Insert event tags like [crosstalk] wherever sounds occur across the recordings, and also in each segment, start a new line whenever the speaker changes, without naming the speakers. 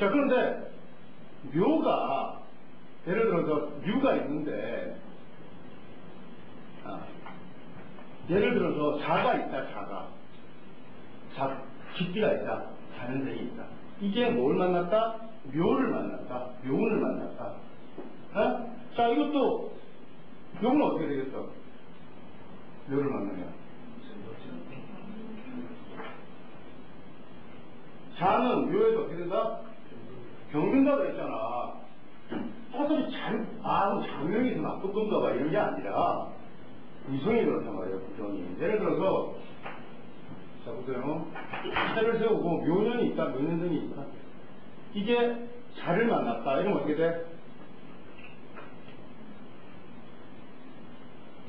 자, 그런데 묘가 예를 들어서 묘가 있는데 아, 예를 들어서 자가 있다, 자가. 자, 깊이가 있다, 자연색이 있다. 이게 뭘 만났다? 묘를 만났다, 묘를 만났다. 어? 자, 이것도 묘는 어떻게 되겠어? 묘를 만나면. 자는 묘에서 어떻게 된다? 경륜가가 있잖아. 사람이 잘, 아, 뭐 장명이 더 나쁜 건가 봐. 이런 게 아니라, 구성이 그렇단 말이에요, 구성이. 예를 들어서, 자, 보세요. 차를 세우고 묘년이 있다, 묘년등이 있다. 이게 자를 만났다. 이러면 어떻게 돼?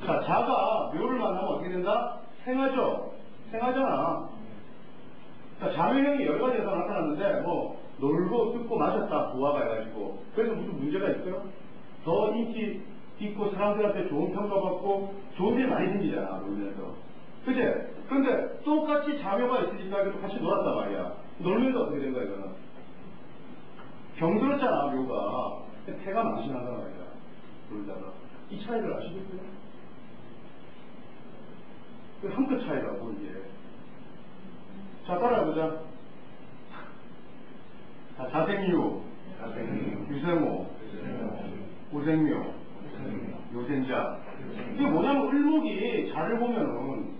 자, 자가 묘를 만나면 어떻게 된다? 생하죠? 생하잖아. 자, 자묘형이 여러 가지에서 나타났는데, 뭐, 놀고, 뜯고, 마셨다, 부하가 해가지고. 그래서 무슨 문제가 있어요? 더 인기 있고, 사람들한테 좋은 평가받고, 좋은 일 많이 생기잖아, 놀면서. 그제? 근데 똑같이 자묘가 있으니까 그래도 같이 놀았단 말이야. 놀면서 어떻게 된 거야, 이거는? 병들었잖아, 묘가. 폐가 망신한단 말이야. 놀다가. 이 차이를 아시겠어요? 한끗 차이라고, 이게. 자, 따라해보자. 자, 자생유, 유생모, 오생묘, 요생자. 이게 뭐냐면, 을목이 자를 보면은,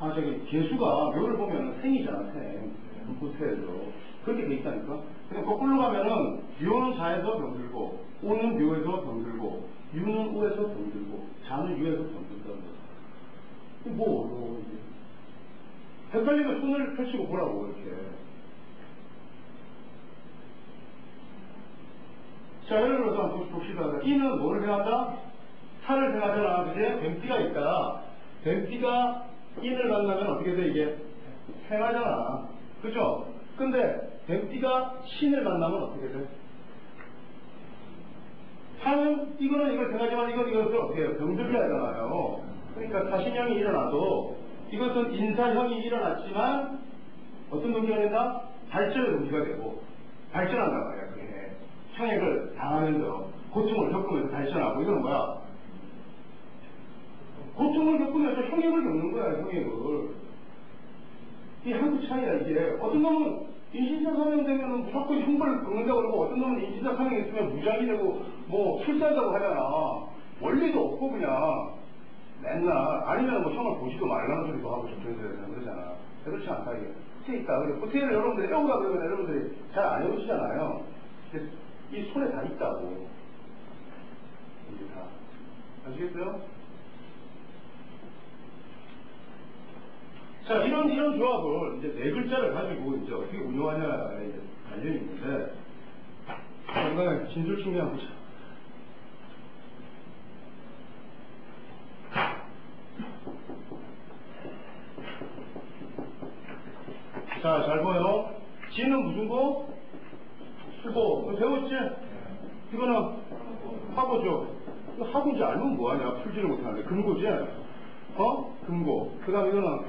아, 저기, 개수가 묘를 보면은 생이잖아, 생. 불꽃태에서. 그렇게 돼 있다니까? 근데 거꾸로 가면은, 묘는 자에서 병들고, 오는 묘에서 병들고, 유는 우에서 병들고, 자는 유에서 병들다는. 이게 뭐 어려워, 이게. 헷갈리면 손을 펼치고 보라고, 이렇게. 자, 예를 들어서 한번 봅시다. 이는 뭐를 생각한다? 살을 생각하잖아. 그제? 뱀띠가 있다. 뱀띠가 인을 만나면 어떻게 돼, 이게? 생하잖아. 그죠? 근데 뱀띠가 신을 만나면 어떻게 돼? 사는 이거는 이걸 생각하지만 이건 이것을 어떻게 해요? 병들게 하잖아요. 그러니까 사신형이 일어나도 이것은 인사형이 일어났지만 어떤 동기가 된다? 발전의 동기가 되고 발전한단 말이야 형액을 당하면서 고통을 겪으면서 발전하고 이거는 뭐야? 고통을 겪으면서 형액을 겪는 거야 형액을 이 한국 차이야 이게 어떤 놈은 인신사 사명 되면 무조건 형벌을 겪는다고 그러고 어떤 놈은 인신사 사명 있으면 무장이 되고 뭐 출세한다고 하잖아 원리도 없고 그냥 맨날 아니면 뭐 형을 보지도 말라는 소리도 하고 저쪽에서 그러잖아. 그렇지 않다 이게. 있다. 그리고 끝에를 여러분들이 해오라 그러면 여러분들이 잘 안 해오시잖아요. 이 손에 다 있다고. 이게 다. 아시겠어요? 자, 이런, 이런 조합을 이제 네 글자를 가지고 이제 어떻게 운영하냐에 관련이 있는데, 상당히 진술 측면 보자. 자, 잘 보여. 지는 무슨 고? 수고. 배웠지? 이거는 화고죠. 화고인지 알면 뭐하냐. 풀지를 못하는데. 금고지? 어? 금고. 그 다음에 이거는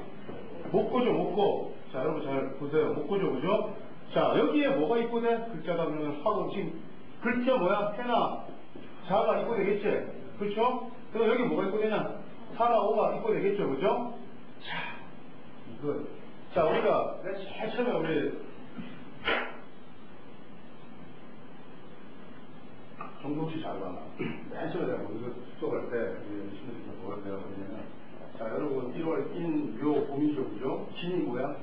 목고죠, 목고. 자, 여러분 잘 보세요. 목고죠, 그죠? 자, 여기에 뭐가 입고돼? 글자가 그러면 화고. 지금 글자 뭐야? 해나 자가 입고되겠지? 그렇죠? 그럼 여기 뭐가 입고되냐? 사나 오가 입고되겠죠, 그죠? 자, 이거. 자, 우리가 맨 제일 처음에 우리 정동씨 잘 봐라. 맨 처음에 내가 이거 수업할 때 우리 신부님께 배워 그러냐면 자, 여러분 1월 인, 묘, 봄이죠, 그죠? 진이 뭐야?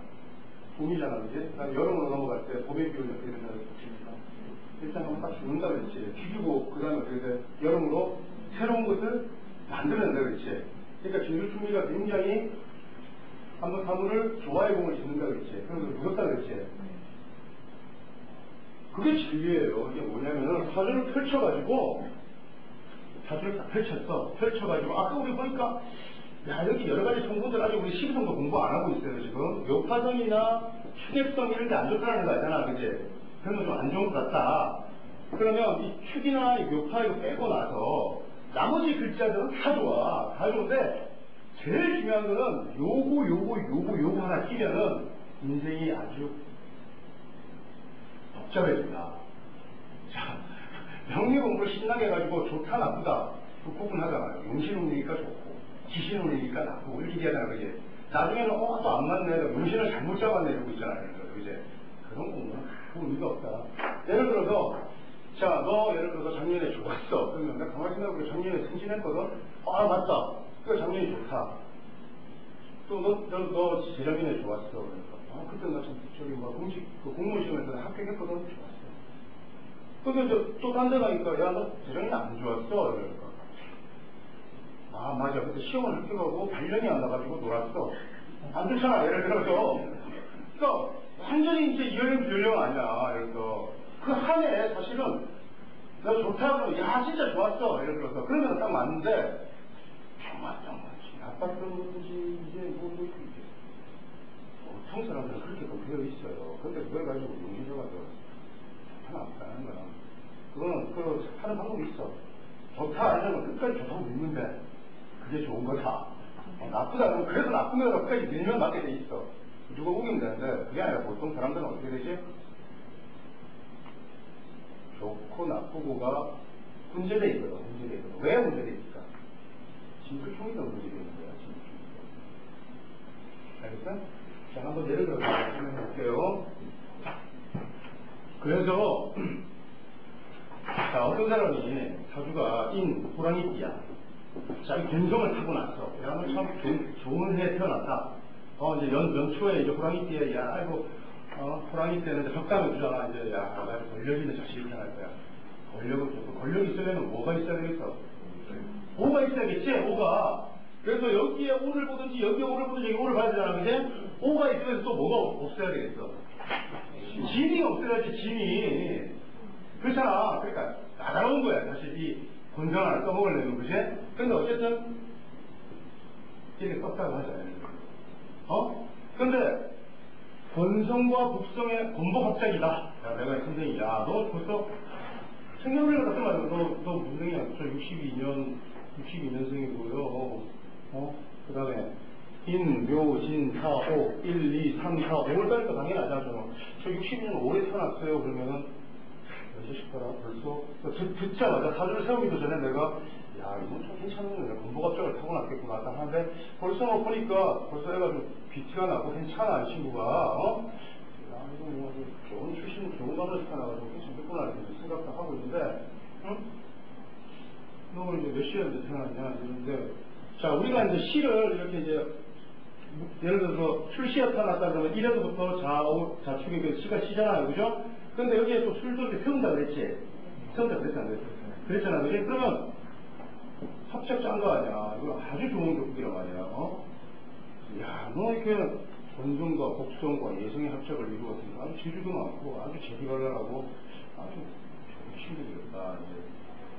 봄이잖아, 그지? 그다음 여름으로 넘어갈 때 봄의 기운이 어떻게 된다고 했습니까? 일단 한번 딱 죽는다 그랬지. 죽이고 그 다음에 어떻게 돼? 여름으로 새로운 것을 만들어낸다 그랬지. 그러니까 진주충리가 굉장히 한번 사물을 좋아해 공을 짓는다 그랬지. 그래서 무섭다 그랬지. 그게 진리예요. 이게 뭐냐면은 사주를 펼쳐가지고 사주를 딱 펼쳤어. 펼쳐가지고 아까 우리 보니까 야 여기 여러 가지 성분들 아직 우리 12성도 공부 안 하고 있어요 지금. 묘파성이나 축액성 이런 게 안 좋다는 거 알잖아, 그지? 그런 거 좀 안 좋은 것 같다. 그러면 이 축이나 이 묘파 이거 빼고 나서 나머지 글자들은 다 좋아. 다 좋은데 제일 중요한 거는 요거 요거 요거 요거 하나 끼면은 인생이 아주 복잡해진다. 자, 명리 공부를 신나게 해가지고 좋다 나쁘다 그 구분하잖아요. 용신운이니까 좋고 지신운이니까 나쁘고 이렇게 얘기하잖아요. 그지? 나중에는 어 또 안 맞네. 용신을 잘못 잡았네 이러고 있잖아요. 그제? 그런 공부는 아무 의미가 없다. 예를 들어서 자, 너 예를 들어서 작년에 좋았어. 그러면 내가 가만히 생각해보면 작년에 승진했거든. 아 맞다. 그 작년이 좋다. 또 너, 너, 너 재작년에 좋았어. 그러니까. 아, 그때 나 참, 저기, 뭐, 공직, 그 공무원 시험에서 합격했거든. 근데 저, 또딴 데 가니까, 야, 너 재작년에 안 좋았어. 이러니까. 아, 맞아. 그때 시험을 합격하고 발령이 안 나가지고 놀았어. 안 좋잖아. 예를 들어서. 그러니까, 완전히 이제 이연령 비연령 아니야. 그래서. 그한 해 사실은, 너 좋다 그러면, 야, 진짜 좋았어. 예를 들어서. 그러면 딱 맞는데, 정말, 정말. 나빴던 건지, 이제 뭐, 뭐, 이렇게. 보통 사람들은 그렇게 또 되어 있어요. 근데 그걸 가지고 용기져가지고 좋다 나쁘다는 거야. 그거는 그 하는 방법이 있어. 좋다 하려면 끝까지 좋다고 믿는데 그게 좋은 거다. 어, 나쁘다 그래서 나쁜 거라고 끝까지 밀면 맞게 돼 있어. 누가 우기면 되는데 그게 아니라 보통 사람들은 어떻게 되지? 좋고 나쁘고가 문제돼 있거든. 문제돼 있거든. 왜 문제돼 있을까? 진급총이가 문제돼 있는 거야. 진급총. 알겠어? 자, 한번 예를 들어서 설명해 볼게요. 그래서, [clears throat] 자, 어떤 사람이 사주가 인, 호랑이띠야. 자, 이 갬성을 타고 났어. 야, 너참 좋은 해에 태어났다. 어, 이제 연, 연초에 이제 호랑이 띠에, 야, 아이고, 어, 호랑이 때는 이제 덕담을 주잖아. 이제, 야, 나 권력 있는 자식이 태어날 거야. 권력을 줬고, 권력이 있으려면 뭐가 있어야 되겠어? 오가 있어야겠지, 오가. 그래서 여기에 오를 보든지 여기에 오를 보든지 여기 오를 봐야 되잖아, 그지? 오가 있으면 또 뭐가 없어야 되겠어? 진이 없어야지, 진이. 그렇잖아. 그러니까 나다로운 거야, 사실 이 권장을 써먹으려면, 그지? 근데 어쨌든, 이렇게 썼다고 하잖아요. 어? 근데, 권성과 북성의 권복합작이다. 야, 내가 선생님, 야, 너 벌써 생년월일 같은 말이야. 너, 너 무슨 생이야? 저 62년, 62년생이고요. 어? 그 다음에, 인, 묘, 진, 사, 오, 1, 2, 3, 4, 5월달니까 당연히 알잖아. 저 62년 5월에 태어났어요. 그러면은, 몇 싶더라? 벌써, 듣, 듣자마자 사주를 세우기도 전에 내가, 야, 이건 좀 괜찮은 거야. 공부갑작을 타고났겠구나. 딱 하는데, 벌써 뭐 보니까, 벌써 애가 좀 비티가 나고 괜찮아, 이 친구가. 어? 야, 이거 뭐, 좋은 출신, 좋은 감을 시켜놔가지고 괜찮겠구나. 이렇게 생각도 하고 있는데, 응? 너 이제 몇 시에 이제 태어났냐? 이러는데, 자, 우리가 이제 시를 이렇게 이제, 예를 들어서 출시에 태어났다 그러면 이래서부터 좌우, 좌축이 그 시가 시잖아요. 그죠? 근데 여기에 또 술도 이렇게 세운다 그랬지? 세운다 그랬지? 그랬잖아. 그지? 그러면, 합작 짠거 아니야. 이거 아주 좋은 교육이란 말이야. 어? 야, 너 이렇게 본성과 복성과 예성의 합작을 이루었으니까 아주 재주도 많고 아주 재기발랄하고 아주 좋은 친구들이었다.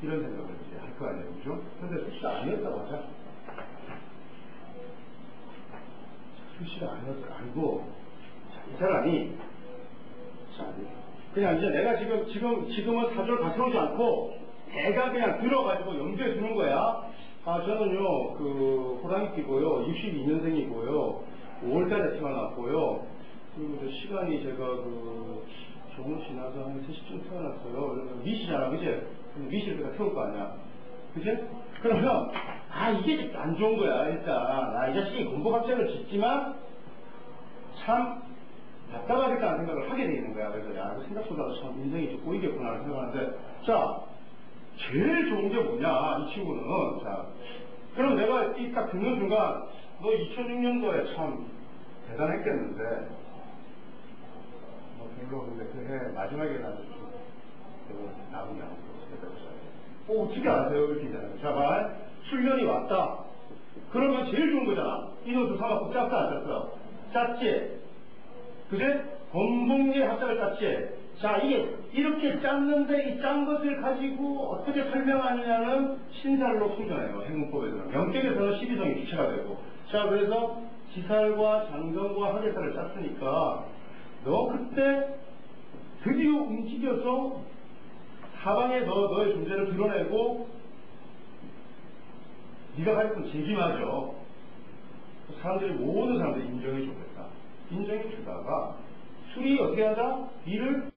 이런 생각을 이제 할 거 아니에요. 그죠? 근데 술시가 아니었다고 하자. 술시가 아니었, 아니고, 자, 이 사람이, 자, 그냥 이제 내가 지금, 지금, 지금은 사주를 다 세우지 않고, 내가 그냥 들어가지고 염두에 두는 거야. 아, 저는요, 그, 호랑이띠고요, 62년생이고요, 5월달에 태어났고요, 그리고 저 시간이 제가 그, 조금 지나서 한 3시쯤 태어났어요. 미시잖아, 그지? 미시를 내가 태울 거 아니야. 그지? 그러면, 아, 이게 안 좋은 거야, 일단. 아, 이 자식이 공부학자를 짓지만, 참, 답답하겠다는 생각을 하게 돼 있는 거야. 그래서, 야, 생각보다 참 인생이 좀 꼬이겠구나 생각하는데, 자, 제일 좋은 게 뭐냐, 이 친구는. 자, 그럼 내가 이 딱 듣는 순간, 너 2006년도에 참 대단했겠는데, 뭐 별로 근데 그해 마지막에 나도 좀, 그, 나오냐, 어, 어떻게 아세요? 이렇게 있잖아요. 자, 봐. 출년이 왔다. 그러면 제일 좋은 거잖아. 이노수 사갖고 짰다, 안 짰어? 짰지? 그제? 범봉의 합작을 짰지? 자, 이게 이렇게 짰는데 이 짠 것을 가지고 어떻게 설명하느냐는 신살로 풍전해요. 행문법에서는. 명격에서는 12성이 주체가 되고. 자, 그래서 지살과 장성과 하계살을 짰으니까 너 그때 드디어 움직여서 사방에 너, 너의 존재를 드러내고 네가 가졌던 재기마저 사람들이 모든 사람들이 인정해 주겠다. 인정해 주다가 술이 어떻게 하자? 이를